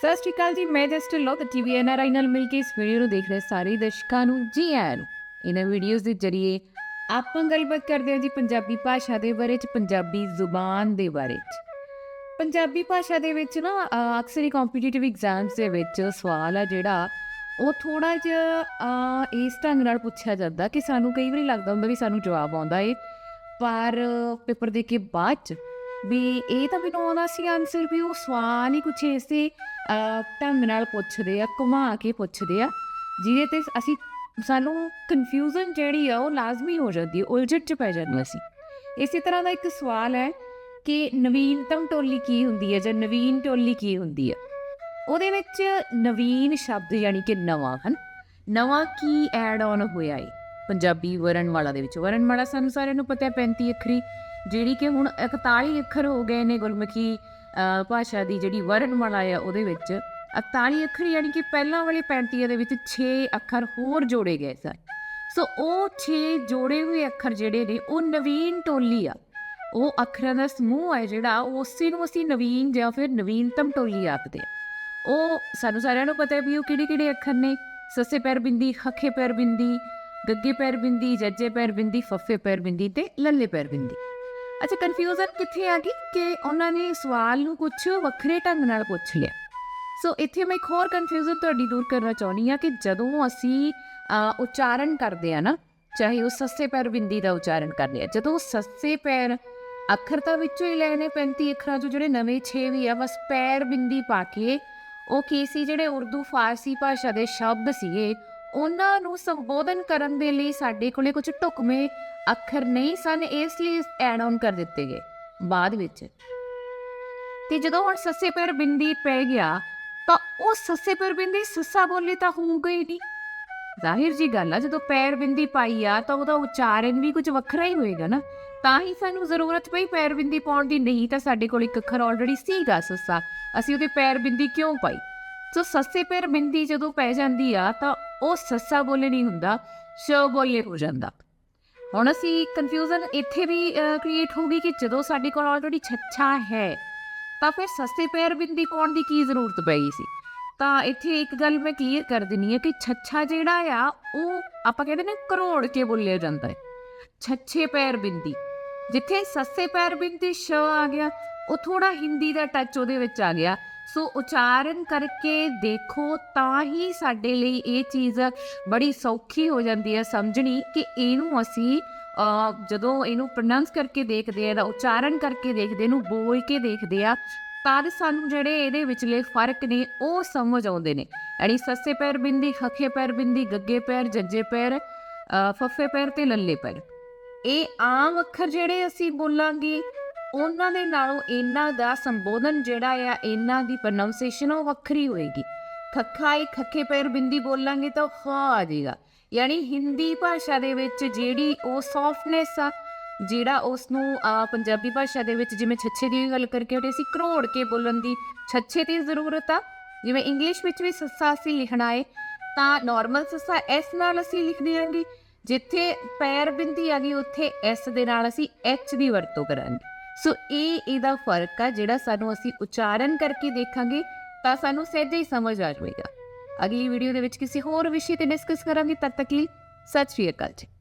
ਸਤਿ ਸ਼੍ਰੀ ਅਕਾਲ ਜੀ, ਮੈਂ ਜਸਟ ਲੋ ਤੇ ਟੀਵੀ ਐਨਆਰਆਈ ਨਾਲ ਮਿਲ ਕੇ ਇਸ ਵੀਡੀਓ ਨੂੰ ਦੇਖ ਰਹੇ ਸਾਰੇ ਦਰਸ਼ਕਾਂ ਨੂੰ, ਜੀ ਆਇਆਂ ਨੂੰ। ਇਹਨਾਂ ਵੀਡੀਓਜ਼ ਦੇ ਜ਼ਰੀਏ ਆਪਾਂ ਗੱਲਬਾਤ ਕਰਦੇ ਹਾਂ ਜੀ ਪੰਜਾਬੀ ਭਾਸ਼ਾ ਦੇ ਬਾਰੇ ਚ, ਪੰਜਾਬੀ ਜ਼ੁਬਾਨ ਦੇ ਬਾਰੇ ਚ। ਪੰਜਾਬੀ ਭਾਸ਼ਾ ਦੇ ਵਿੱਚ ਨਾ ਅਕਸਰ ਹੀ ਕੰਪੀਟੀਟਿਵ ਐਗਜ਼ਾਮਸ ਦੇ ਵਿੱਚ ਸਵਾਲ ਆ ਜਿਹੜਾ, ਉਹ ਥੋੜਾ ਜਿਹਾ ਇਸ ਢੰਗ ਨਾਲ ਪੁੱਛਿਆ ਜਾਂਦਾ ਕਿ ਸਾਨੂੰ ਕਈ ਵਾਰੀ ਲੱਗਦਾ ਹੁੰਦਾ ਵੀ ਸਾਨੂੰ ਜਵਾਬ ਆਉਂਦਾ ਏ, ਪਰ ਪੇਪਰ ਦੇ ਕੇ ਬਾਅਦ ਚ ਵੀ ਇਹ ਤਾਂ ਮੈਨੂੰ ਆਉਂਦਾ ਸੀ ਆਨਸਰ ਵੀ ਉਹ ਸਵਾਲ ਹੀ ਕੁਛ ਇਸੇ ਢੰਗ ਨਾਲ ਪੁੱਛਦੇ ਆ, ਘੁਮਾ ਕੇ ਪੁੱਛਦੇ ਆ, ਜਿਹਦੇ ਤੇ ਅਸੀਂ ਸਾਨੂੰ ਕਨਫਿਊਜ਼ਨ ਜਿਹੜੀ ਆ ਉਹ ਲਾਜ਼ਮੀ ਹੋ ਜਾਂਦੀ ਹੈ ਉਲਝਟ ਚ ਪੈ ਜਾਂਦੇ ਅਸੀਂ ਇਸੇ ਤਰ੍ਹਾਂ ਦਾ ਇੱਕ ਸਵਾਲ ਹੈ ਕਿ ਨਵੀਨਤਮ ਟੋਲੀ ਕੀ ਹੁੰਦੀ ਹੈ ਜਾਂ ਨਵੀਨ ਟੋਲੀ ਕੀ ਹੁੰਦੀ ਹੈ? ਉਹਦੇ ਵਿੱਚ ਨਵੀਨ ਸ਼ਬਦ ਯਾਨੀ ਕਿ ਨਵਾਂ ਹਨ। ਨਵਾਂ ਕੀ ਐਡ ਆਨ ਹੋਇਆ ਹੈ ਪੰਜਾਬੀ ਵਰਣਮਾਲਾ ਦੇ ਵਿੱਚ। ਵਰਣਮਾਲਾ ਸਾਨੂੰ ਸਾਰਿਆਂ ਨੂੰ ਪਤਾ ਹੈ 35 ਅੱਖਰੀ, ਜਿਹੜੀ ਕਿ ਹੁਣ 41 ਅੱਖਰ ਹੋ ਗਏ ਨੇ ਗੁਰਮੁਖੀ ਭਾਸ਼ਾ ਦੀ ਜਿਹੜੀ ਵਰਣਮਾਲਾ ਆ ਉਹਦੇ ਵਿੱਚ। 41 ਅੱਖਰ ਯਾਨੀ ਕਿ ਪਹਿਲਾਂ ਵਾਲੇ 35 ਦੇ ਵਿੱਚ 6 ਅੱਖਰ ਹੋਰ ਜੋੜੇ ਗਏ ਸਨ। ਸੋ ਉਹ 6 ਜੋੜੇ ਹੋਏ ਅੱਖਰ ਜਿਹੜੇ ਨੇ, ਉਹ ਨਵੀਨ ਟੋਲੀ ਆ। ਉਹ ਅੱਖਰਾਂ ਦਾ ਸਮੂਹ ਹੈ ਜਿਹੜਾ ਉਸੇ ਨੂੰ ਅਸੀਂ ਨਵੀਨ ਜਾਂ ਫਿਰ ਨਵੀਨਤਮ ਟੋਲੀ ਆਖਦੇ ਆ। ਉਹ ਸਾਨੂੰ ਸਾਰਿਆਂ ਨੂੰ ਪਤਾ ਹੈ ਵੀ ਉਹ ਕਿਹੜੇ ਕਿਹੜੇ ਅੱਖਰ ਨੇ। ਸੱਸੇ ਪੈਰ ਬਿੰਦੀ ਖੱਖੇ ਪੈਰ ਬਿੰਦੀ ਗੱਗੇ ਪੈਰ ਬਿੰਦੀ, ਜੱਜੇ ਪੈਰ ਬਿੰਦੀ, ਫੱਫੇ ਪੈਰ ਬਿੰਦੀ ਤੇ ਲੱਲੇ ਪੈਰ ਬਿੰਦੀ। ਅੱਛਾ ਕਨਫਿਊਜ਼ਨ ਕਿੱਥੇ ਆ ਗਈ ਕਿ ਉਹਨਾਂ ਨੇ ਸਵਾਲ ਨੂੰ ਕੁਝ ਵੱਖਰੇ ਢੰਗ ਨਾਲ ਪੁੱਛ ਲਿਆ। ਸੋ ਇੱਥੇ ਮੈਂ ਇੱਕ ਹੋਰ ਕਨਫਿਊਜ਼ਨ ਤੁਹਾਡੀ ਦੂਰ ਕਰਨਾ ਚਾਹੁੰਦੀ ਆ ਕਿ ਜਦੋਂ ਅਸੀਂ ਉਚਾਰਨ ਕਰਦੇ ਆ ਨਾ, ਚਾਹੇ ਉਹ ਸੱਸੇ ਪੈਰ ਬਿੰਦੀ ਦਾ ਉਚਾਰਨ ਕਰਦੇ ਆ, ਜਦੋਂ ਉਹ ਸੱਸੇ ਪੈਰ ਅੱਖਰ ਤਾਂ ਵਿੱਚੋਂ ਹੀ ਲਏ ਨੇ 35 ਅੱਖਰਾਂ ਚੋਂ, ਜਿਹੜੇ ਨਵੇਂ 6 ਵੀ ਆ, ਬਸ ਪੈਰ ਬਿੰਦੀ ਪਾ ਕੇ, ਉਹ ਕੀ ਸੀ ਜਿਹੜੇ ਉਰਦੂ, ਫਾਰਸੀ ਭਾਸ਼ਾ ਦੇ ਸ਼ਬਦ ਸੀਗੇ ਉਹਨਾਂ ਨੂੰ ਸੰਬੋਧਨ ਕਰਨ ਦੇ ਲਈ ਸਾਡੇ ਕੋਲੇ ਕੁਝ ਢੁਕਵੇਂ ਅੱਖਰ ਨਹੀਂ ਸਨ, ਇਸ ਲਈ ਐਡ ਆਨ ਕਰ ਦਿੱਤੇ ਗਏ। ਬਾਅਦ ਵਿੱਚ ਤੇ ਜਦੋਂ ਹੁਣ ਸੱਸੇ ਪੈਰ ਬਿੰਦੀ ਪੈ ਗਿਆ, ਤਾਂ ਉਹ ਸੱਸੇ ਪੈਰ ਬਿੰਦੀ ਸੱਸਾ ਬੋਲੇ ਤਾਂ ਹੋ ਗਈ ਨਹੀਂ ਜ਼ਾਹਿਰ ਜੀ ਗੱਲ ਆ, ਜਦੋਂ ਪੈਰ ਬਿੰਦੀ ਪਾਈ ਆ, ਤਾਂ ਉਹਦਾ ਉਚਾਰਨ ਵੀ ਕੁਝ ਵੱਖਰਾ ਹੀ ਹੋਏਗਾ ਨਾ। ਤਾਂ ਹੀ ਸਾਨੂੰ ਜ਼ਰੂਰਤ ਪਈ ਪੈਰ ਬਿੰਦੀ ਪਾਉਣ ਦੀ, ਨਹੀਂ ਤਾਂ ਸਾਡੇ ਕੋਲ ਇੱਕ ਅੱਖਰ ਆਲਰੇਡੀ ਸੀਗਾ ਸੱਸਾ। ਅਸੀਂ ਉਹਦੇ ਪੈਰ ਬਿੰਦੀ ਕਿਉਂ ਪਾਈ? ਸੋ ਸੱਸੇ ਪੈਰ ਬਿੰਦੀ ਜਦੋਂ ਪੈ ਜਾਂਦੀ ਆ, ਤਾਂ ਉਹ ਸੱਸਾ ਬੋਲੇ ਨਹੀਂ ਹੁੰਦਾ, ਸ਼ ਬੋਲੇ ਹੋ ਜਾਂਦਾ। ਹੁਣ ਅਸੀਂ ਕਨਫਿਊਜ਼ਨ ਇੱਥੇ ਵੀ ਕ੍ਰੀਏਟ ਹੋ ਗਈ ਕਿ ਜਦੋਂ ਸਾਡੇ ਕੋਲ ਆਲਰੇਡੀ ਛੱਛਾ ਹੈ, ਤਾਂ ਫਿਰ ਸੱਸੇ ਪੈਰ ਬਿੰਦੀ ਪਾਉਣ ਦੀ ਕੀ ਜ਼ਰੂਰਤ ਪੈ ਗਈ ਸੀ? ਤਾਂ ਇੱਥੇ ਇੱਕ ਗੱਲ ਮੈਂ ਕਲੀਅਰ ਕਰ ਦਿੰਨੀ ਹੈ ਕਿ ਛੱਛਾ ਜਿਹੜਾ ਆ, ਉਹ ਆਪਾਂ ਕਹਿੰਦੇ ਨੇ ਕਰੋੜ ਕੇ ਬੋਲਿਆ ਜਾਂਦਾ ਹੈ। ਛੱਛੇ ਪੈਰ ਬਿੰਦੀ। ਜਿੱਥੇ ਸੱਸੇ ਪੈਰ ਬਿੰਦੀ ਸ਼ ਆ ਗਿਆ, ਉਹ ਥੋੜਾ ਹਿੰਦੀ ਦਾ ਟੱਚ ਉਹਦੇ ਵਿੱਚ ਆ ਗਿਆ। ਸੋ ਉਚਾਰਨ ਕਰਕੇ ਦੇਖੋ ਤਾਂ ਹੀ ਸਾਡੇ ਲਈ ਇਹ ਚੀਜ਼ ਬੜੀ ਸੌਖੀ ਹੋ ਜਾਂਦੀ ਹੈ ਸਮਝਣੀ ਕਿ ਇਹਨੂੰ ਅਸੀਂ ਜਦੋਂ ਇਹਨੂੰ ਪ੍ਰੋਨਾਂਸ ਕਰਕੇ ਦੇਖਦੇ ਆ ਇਹਦਾ ਉਚਾਰਨ ਕਰਕੇ ਦੇਖਦੇ, ਇਹਨੂੰ ਬੋਲ ਕੇ ਦੇਖਦੇ ਆ ਤਦ ਸਾਨੂੰ ਜਿਹੜੇ ਇਹਦੇ ਵਿਚਲੇ ਫ਼ਰਕ ਨੇ ਉਹ ਸਮਝ ਆਉਂਦੇ ਨੇ। ਯਾਨੀ ਸੱਸੇ ਪੈਰ ਬਿੰਦੀ, ਖੱਖੇ ਪੈਰ ਬਿੰਦੀ, ਗੱਗੇ ਪੈਰ, ਜੱਜੇ ਪੈਰ ਫੱਫੇ ਪੈਰ ਤੇ ਲੱਲੇ ਪੈਰ। ਇਹ ਆਮ ਅੱਖਰ ਜਿਹੜੇ ਅਸੀਂ ਬੋਲਾਂਗੇ ਉਹਨਾਂ ਦੇ ਨਾਲੋਂ ਇਹਨਾਂ ਦਾ ਸੰਬੋਧਨ ਜਿਹੜਾ ਆ, ਇਹਨਾਂ ਦੀ ਪ੍ਰੋਨਾਂਸੀਏਸ਼ਨ ਉਹ ਵੱਖਰੀ ਹੋਏਗੀ। ਖੱਖਾ ਹੀ ਖੱਖੇ ਪੈਰ ਬਿੰਦੀ ਬੋਲਾਂਗੇ ਤਾਂ ਖ ਆ ਜਾਏਗਾ ਯਾਨੀ ਹਿੰਦੀ ਭਾਸ਼ਾ ਦੇ ਵਿੱਚ ਜਿਹੜੀ ਉਹ ਸੌਫਟਨੈਸ ਆ, ਜਿਹੜਾ ਉਸ ਨੂੰ ਪੰਜਾਬੀ ਭਾਸ਼ਾ ਦੇ ਵਿੱਚ ਜਿਵੇਂ ਛੱਛੇ ਦੀ ਗੱਲ ਕਰਕੇ ਹਟੇ ਅਸੀਂ ਕਰੋੜ ਕੇ ਬੋਲਣ ਦੀ ਛੱਛੇ ਦੀ ਜ਼ਰੂਰਤ ਆ। ਜਿਵੇਂ ਇੰਗਲਿਸ਼ ਵਿੱਚ ਵੀ ਸੱਸਾ ਅਸੀਂ ਲਿਖਣਾ ਏ, ਤਾਂ ਨਾਰਮਲ ਸੱਸਾ ਐਸ ਨਾਲ ਅਸੀਂ ਲਿਖ ਦਿਆਂਗੇ ਜਿੱਥੇ ਪੈਰ ਬਿੰਦੀ ਆ ਗਈ, ਉੱਥੇ ਐਸ ਦੇ ਨਾਲ ਅਸੀਂ ਐਚ ਦੀ ਵਰਤੋਂ ਕਰਾਂਗੇ। ਸੋ ਇਹ ਇਹਦਾ ਫ਼ਰਕ ਆ, ਜਿਹੜਾ ਸਾਨੂੰ ਅਸੀਂ ਉਚਾਰਨ ਕਰਕੇ ਦੇਖਾਂਗੇ, ਤਾਂ ਸਾਨੂੰ ਸਹਿਜੇ ਹੀ ਸਮਝ ਆ ਜਾਵੇਗਾ। ਅਗਲੀ ਵੀਡੀਓ ਦੇ ਵਿੱਚ ਕਿਸੇ ਹੋਰ ਵਿਸ਼ੇ ਤੇ ਡਿਸਕਸ ਕਰਾਂਗੇ, ਤਦ ਤੱਕ ਲਈ ਸਤਿ ਸ਼੍ਰੀ ਅਕਾਲ ਜੀ।